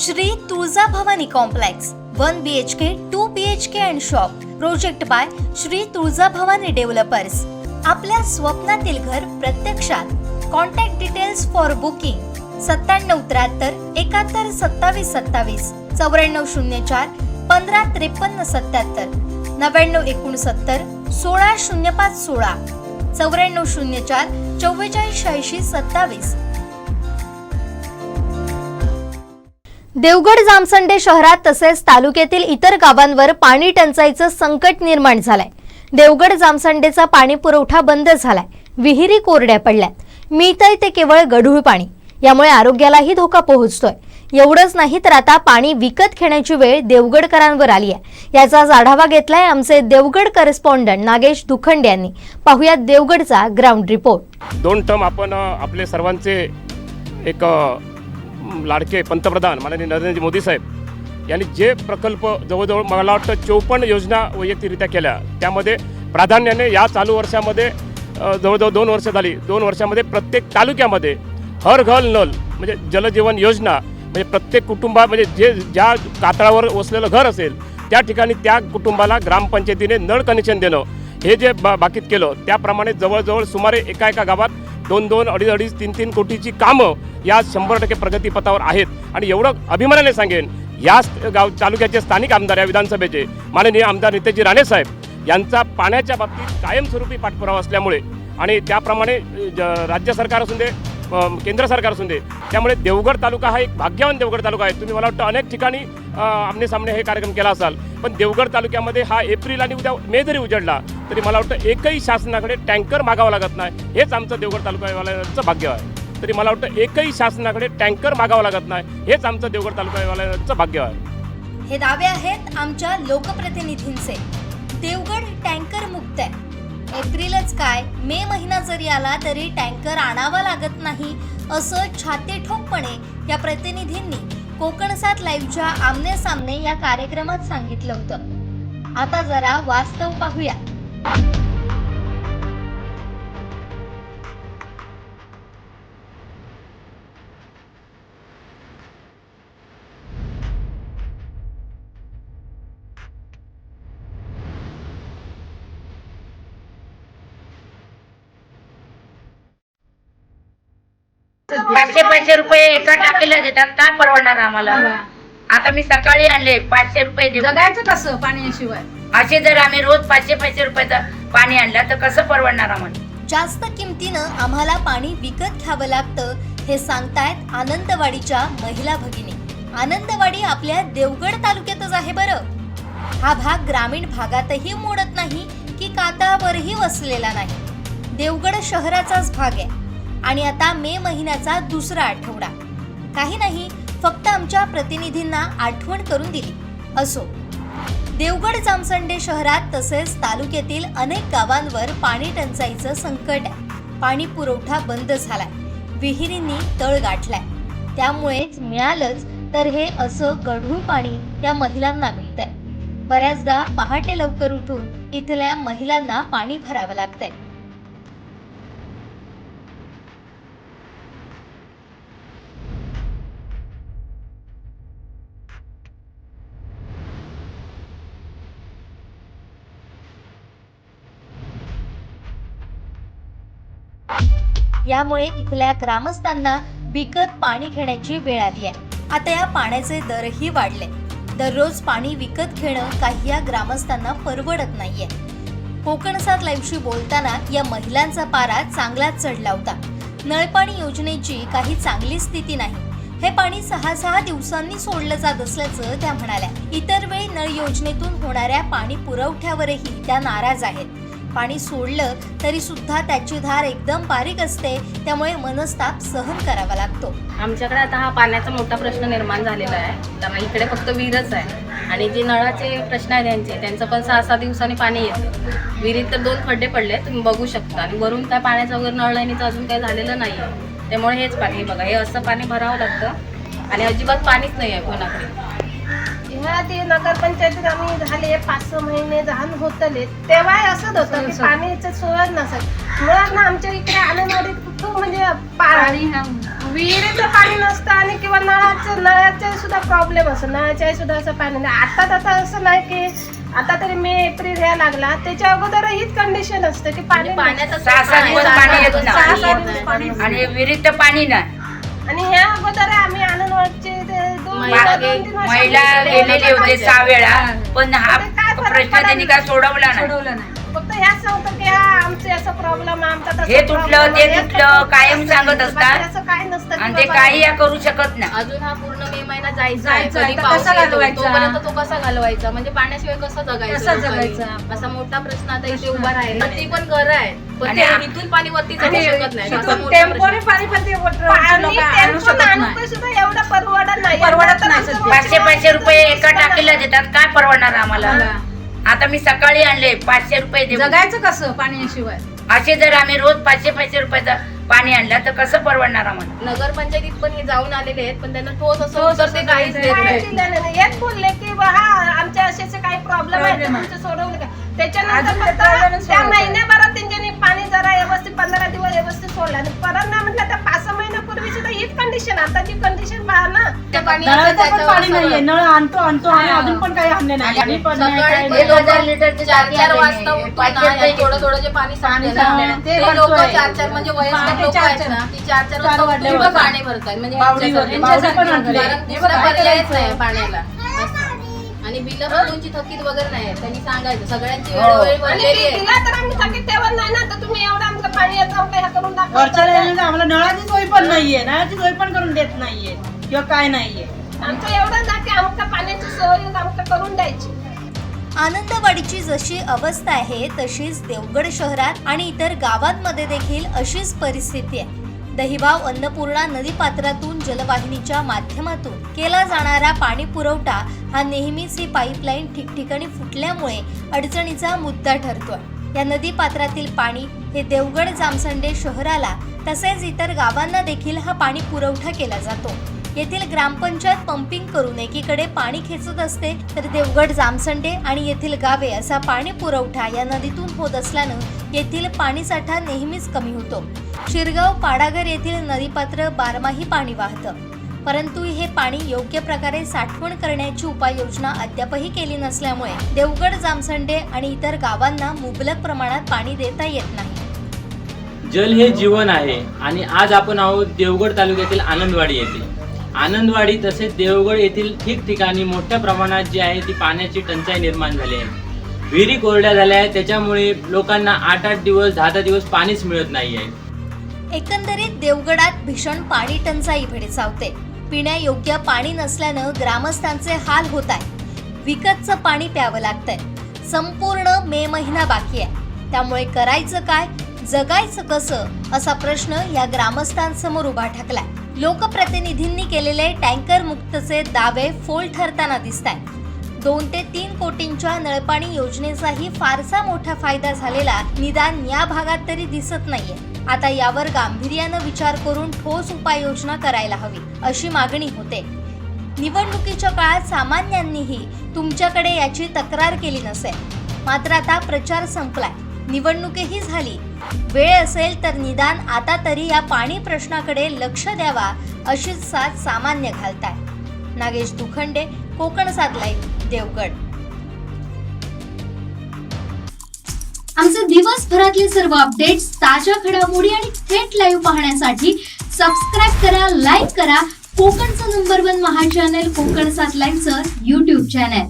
Shri Tulja Bhavani complex one B H K two B H K and shop project by Shri Tulja Bhavani developers आपल्या स्वप्नातील घर प्रत्यक्षात. Contact details for booking सत्त्याण्णव त्र्याहत्तर एकाहत्तर सत्तावीस सत्तावीस चौऱ्याण्णव शून्य चार पंधरा त्रेपन्न सत्याहत्तर नव्याण्णव एकोणसत्तर सोळा शून्य पाच सोळा चौऱ्याण्णव शून्य चार चव्वेचाळीस शहाऐंशी सत्तावीस. देवगड जामसंडे शहरात तसेच तालुक्यातील इतर गावांवर पाणी टंचाईचं संकट निर्माण झालंय. देवगड जामसंडेचा पाणी पुरवठा बंद झालाय. विहिरी कोरड्या पडल्यात. मिळतंय ते केवळ गढूळ पाणी. यामुळे आरोग्यालाही धोका पोहोचतोय. एवढंच नाही तर आता पाणी विकत घेण्याची वेळ देवगडकरांवर आली आहे. याचाच आढावा घेतलाय आमचे देवगड करेस्पॉन्डंट नागेश दुखंडे यांनी. पाहुयात देवगडचा ग्राउंड रिपोर्ट. दोन टर्म आपण आपले सर्वांचे एक लाडके पंतप्रधान माननीय नरेंद्र मोदी साहेब यांनी जे प्रकल्प जवळजवळ मला वाटतं चौपन्न योजना वैयक्तिकरित्या केल्या त्यामध्ये प्राधान्याने या चालू वर्षामध्ये जवळजवळ दोन वर्ष झाली दोन वर्षामध्ये प्रत्येक तालुक्यामध्ये हर घल नल म्हणजे जलजीवन योजना म्हणजे प्रत्येक कुटुंबा म्हणजे जे ज्या कातळावर वसलेलं घर असेल त्या ठिकाणी त्या कुटुंबाला ग्रामपंचायतीने नळ कनेक्शन देणं हे जे बा बाकीत केलं त्याप्रमाणे जवळजवळ सुमारे एका एका गावात दोन दोन अडीच अडीच तीन तीन कोटीची कामं या शंभर टक्के प्रगतीपथावर आहेत. आणि एवढं अभिमानाने सांगेन या गाव तालुक्याचे स्थानिक आमदार या विधानसभेचे माननीय आमदार नितेजी राणे साहेब यांचा पाण्याच्या बाबतीत कायमस्वरूपी पाठपुरावा असल्यामुळे आणि त्याप्रमाणे ज- राज्य सरकार असून दे केंद्र सरकार असून दे. त्यामुळे देवगड तालुका हा एक भाग्यवान देवगड तालुका आहे. तुम्ही मला वाटतं अनेक ठिकाणी आमने सामने हे कार्यक्रम केला असाल. पण देवगड तालुक्यामध्ये हा एप्रिल आणि उद्या मे जरी उजडला तरी मला वाटतं एकही शासनाकडे टँकर मागावं लागत नाही. हेच आमचं देवगड तालुकावाल्यांचं भाग्य आहे. तरी मला वाटतं एकही शासनाकडे टँकर मागावं लागत नाही. हेच आमचं देवगड तालुकावाल्यांचं भाग्य आहे. हे दावे आहेत आमच्या लोकप्रतिनिधींचे. देवगड टँकर मुक्त आहे. एप्रिलच काय? मे महिना जरी आला तरी टँकर आणावा लागत नाही असं छाती ठोकपणे या प्रतिनिधींनी कोकण सात लाईव्हच्या आमने सामने या कार्यक्रमात सांगितलं होतं. आता जरा वास्तव पाहूया. पाचशे पाचशे रुपये एका टाकीला देतात काय परवडणार आम्हाला? आता मी सकाळी आणले पाचशे रुपये जगायचं कसं पाण्याशिवाय? असे जर आम्ही रोज पाचशे पाचशे रुपयाचं पाणी आणलं तर कसं परवडणार आम्हाला? जास्त किमतीनं आम्हाला पाणी विकत घ्यावं लागतं हे सांगतायत आनंदवाडीच्या महिला भगिनी. आनंदवाडी आपल्या देवगड तालुक्यातच आहे बरं. हा भाग ग्रामीण भागातही मोडत नाही की कातळावरही वसलेला नाही. देवगड शहराचाच भाग आहे. आणि आता मे महिन्याचा दुसरा आठवडा. काही नाही फक्त आमच्या प्रतिनिधींना आठवण करून दिली. असो. देवगड जामसंडे शहरात तसेच तालुक्यातील अनेक गावांवर पाणी टंचाईचं संकट आहे. पाणी पुरवठा बंद झालाय. विहिरींनी तळ गाठलाय. त्यामुळेच मिळालंच तर हे असं गढूळ पाणी त्या महिलांना मिळतंय. बऱ्याचदा पहाटे लवकर उठून इथल्या महिलांना पाणी भरावं लागतंय. यामुळे इथल्या ग्रामस्थांना विकत पाणी घेण्याची वेळ आली आहे. आता या पाण्याचे दरही वाढले. दररोज पाणी विकत घेणं काही या ग्रामस्थांना परवडत नाहीये. कोकणसात लाईव्हशी बोलताना या महिलांचा पारा चांगलाच चढला होता. नळपाणी योजनेची काही चांगली स्थिती नाही. हे पाणी सहा सहा दिवसांनी सोडलं जात असल्याचं त्या म्हणाल्या. इतर वेळी नळ योजनेतून होणाऱ्या पाणी पुरवठ्यावरही त्या नाराज आहेत. पाणी सोडलं तरी सुद्धा त्याची धार एकदम बारीक असते. त्यामुळे मनस्ताप सहन करावा लागतो. आमच्याकडे आता हा पाण्याचा मोठा प्रश्न निर्माण झालेला आहे. त्यामुळे इकडे फक्त विहीरच आहे. आणि जे नळाचे प्रश्न आहे त्यांचे त्यांचं पण सहा सहा दिवसांनी पाणी येतं. विहिरीत तर दोन खड्डे पडले तुम्ही बघू शकता. आणि वरून काय पाण्याचं वगैरे नळ लाईनीचं अजून काही झालेलं नाही आहे त्यामुळे हेच पाणी बघा हे असं पाणी भरावं लागतं. आणि अजिबात पाणीच नाही आहे कोणाकडे. ह्या ते नगरपंचायतीत आम्ही झाले पाच सहा महिने लहान होतले तेव्हा असंच होतं की. पाण्याचं सोय नसत मुळात ना आमच्या इकडे आनंदवाडीत खूप म्हणजे पा- विहिरीचं पाणी नसतं आणि किंवा नळाचं नळाचे सुद्धा प्रॉब्लेम असतो. नळाच्या सुद्धा असं पाणी नाही. आता आता असं नाही की आता तरी मे एप्रिल ह्या लागला. त्याच्या अगोदर हीच कंडिशन असते की पाणी म्हणजे पाणी पाणी. आणि विहिरीत तर पाणी नाही. आणि ह्या अगोदर आम्ही आनंदवाडचे महिला गेलेले होते सहा वेळा पण हा प्रश्न त्यांनी काय सोडवला नाही. सांगतो हा आमचे असं प्रॉब्लेम आमचा तसा हे तुटलं, problem ते आहे. तुटलं, कायम सांगत. असतात. बाकी असं काय नसतं की आणि ते बाबा- काही या करू शकत नाही अजून हा पूर्ण मे महिना जायचा आहे जायचा आहे, कधी तर पाऊस कसा येतो, घालवायचा? तोपर्यंत तो कसा घालवायचा म्हणजे पाण्याशिवाय कसं जगायचं कसा लोकांनी? जगायचा? असा मोठा प्रश्न आता इथे उभा राहिला ती पण घरं आहे पण आणि ते आ- इथून पाणी वरती जाऊ शकत नाही असा इथून मोठा टेम्पोने प्रश्न. पाणी पण ते वॉटर- पाणी लोकं आणू टेम्पोनं शकत आणून नाही. सुद्धा एवढं परवडत नाही परवडत आता नाही आमचं सध्या. पाचशे पाचशे रुपये एका टाकीला देतात काय परवडणार आम्हाला. आता मी सकाळी आणले पाचशे रुपये देऊ जगायचं कसं पाण्याशिवाय? असे जर आम्ही रोज पाचशे पाचशे रुपयाचं पाणी आणलं तर कसं परवडणार आम्हाला? नगरपंचायतीत पण हे जाऊन आलेले आहेत पण त्यांना ठोस असं ठोस उत्तर असं ते काहीच देत नाही. नाही. येत बोलले की बा हा आमच्या असे असे काही प्रॉब्लेम आहेत Problem आहे. तुमचे सोडवले का? त्याच्यानंतर अजून ते फक्त त्या आहे. महिन्याभरात त्यांच्यानी पाणी जरा व्यवस्थित पंधरा दिवस व्यवस्थित सोडलं आणि परत नाही म्हटलं तर पाच सहा महिन्यापूर्वी सुद्धा हीच कंडिशन आताची कंडिशन पहा ना ते पाणी नळाचं पण. नाहीये नळ आणतो आणतो आणि अजून पण काही आणले नाही पण काही हजार लिटरची चार चार वाजता. उठून ना, थोडं थोडं जे पाणी सांगते ना सांगते, ते ते लोक भरतोय. चार चार म्हणजे वयस्कर लोक चार आहेत. ना ती चार चार चार वाजता उठून जातात. पाणी भरतात म्हणजे बावडीवर. यांच्यासाठी. बावडी पण आणली. कारण हे दुसरा बघा, पर्यायच करायचं. नाही पाण्याला. आणि बिल पण तुमची थकीत वगैरे नाही त्यांनी सांगायचं सगळ्यांची हो. वेळोवेळी आणि भरलेली आहे. दिला तर आम्ही थकीत ठेवत नाही ना तर तुम्ही एवढं आमचं पाणी येतं आमचं ह्या करून वरच्या दाखवा आम्हाला नळाची सोय पण नाहीये नळाची सोय पण करून देत नाहीये किंवा काय नाहीये. आमचं एवढं ना की आमच्या पाण्याची सोय आमचं करून द्यायची. आनंदवाडीची जशी अवस्था आहे तशीच देवगड शहरात आणि इतर गावांमध्ये देखील अशीच परिस्थिती आहे. दहिभाव अन्नपूर्णा नदी पात्रातून जलवाहिनीच्या माध्यमातून केला जाणारा पाणी पुरवठा हा नेहमीच ही पाईपलाईन ठिकठिकाणी फुटल्यामुळे अडचणीचा मुद्दा ठरतोय. या नदी पात्रातील पाणी हे देवगड जामसंडे शहराला तसेच इतर गावांना देखील हा पाणी पुरवठा केला जातो. येथील ग्रामपंचायत पंपिंग करून एकीकडे पाणी खेचत असते तर देवगड जामसंडे आणि येथील गावे असा पाणी पुरवठा या नदीतून होत असल्यानं येथील पाणीसाठा नेहमीच कमी होतो. शिरगाव पाडागर येथील नदीपात्र बारमाही पाणी वाहतं. परंतु हे पाणी योग्य प्रकारे साठवण करण्याची उपाययोजना अद्यापही केली नसल्यामुळे देवगड जामसंडे आणि इतर गावांना मुबलक प्रमाणात पाणी देता येत नाही. जल हे जीवन आहे आणि आज आपण आहोत देवगड तालुक्यातील आनंदवाडी येथे आनंदवाडी तसेच देवगड येथील ठिकठिकाणी मोठ्या प्रमाणात जी आहे ती पाण्याची टंचाई निर्माण झाली आहे. विहिरी कोरड्या झाल्या आहेत. त्याच्यामुळे लोकांना आठ आठ दिवस दहा दहा दिवस पाणीच मिळत नाही आहे. एकंदरीत देवगडात भीषण पाणी टंचाई भेडसावते. पिण्यायोग्य पाणी नसल्यानं ग्रामस्थांचे हाल होत आहे विकतचं पाणी प्यावं लागतंय. संपूर्ण मे महिना बाकी आहे. त्यामुळे करायचं काय जगायचं कसं असा प्रश्न या ग्रामस्थांसमोर उभा ठाकलाय. लोकप्रतिनिधींनी केलेले टँकर मुक्तचे दावे फोल ठरताना दिसत आहेत दोन ते तीन कोटींच्या नळपाणी योजनेचाही फारसा मोठा फायदा झालेला निदान या भागात तरी दिसत नाहीये. आता यावर गांभीर्यानं विचार करून ठोस उपाययोजना करायला हवी अशी मागणी होते. निवडणुकीच्या काळात सामान्यांनीही तुमच्याकडे याची तक्रार केली नसेल. मात्र आता प्रचार संपलाय. निवडणुकीही झाली. वेळ असेल तर निदान आता तरी या पाणी प्रश्नाकडे लक्ष द्यावा अशीच साथ सामान्य घालताय. नागेश दुखंडे कोकण साधलाय देवगड. आमचे दिवसभरातले सर्व अपडेट्स ताज्या घडामोडी आणि थेट लाईव्ह पाहण्यासाठी सबस्क्राईब करा लाईक करा कोकणचं number one Maha channel Konkan सात लाईनचं युट्यूब चॅनल